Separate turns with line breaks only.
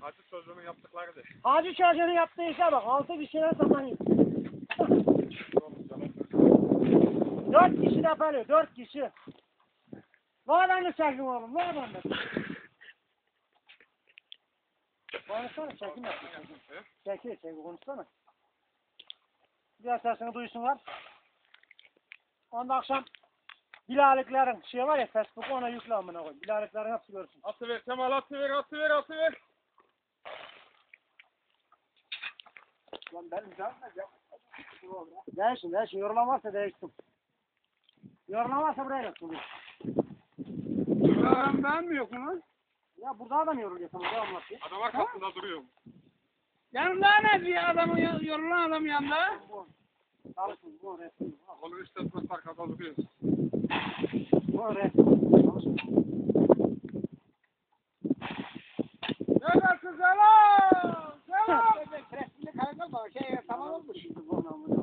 Hacı çocuğunun yaptıklarıdır.
Hacı çocuğunun yaptığı işe bak. Altı bir şeyler satanıyor. Dört kişi de böyle. Dört kişi. Bu adamı çekin oğlum. Bu adamı. Konuşsana çekim yap. Çekil çekil konuşsana. Biraz sesini duysunlar. Onda akşam Bilaliklerin şey var ya Facebook ona yükle amına koy. Bilaliklerin hepsi görsün.
Atıver Kemal atıver atıver atıver.
Lan ne ya? Değişsin değişsin. Yorulamazsa değişsin. Yorulamazsa buraya yapsın.
Ben, ben mi yokum lan?
Ya burada adam yoruluyor sana devam et ya.
Adam arkasında duruyor.
Yanımda ne diyor adamın yo- yorulan adam yanında?
Çalışın bu resmi.
Onu üst etmesi arkada duruyor.
Bu resmi. şey tamam oldu şimdi bu anlamda.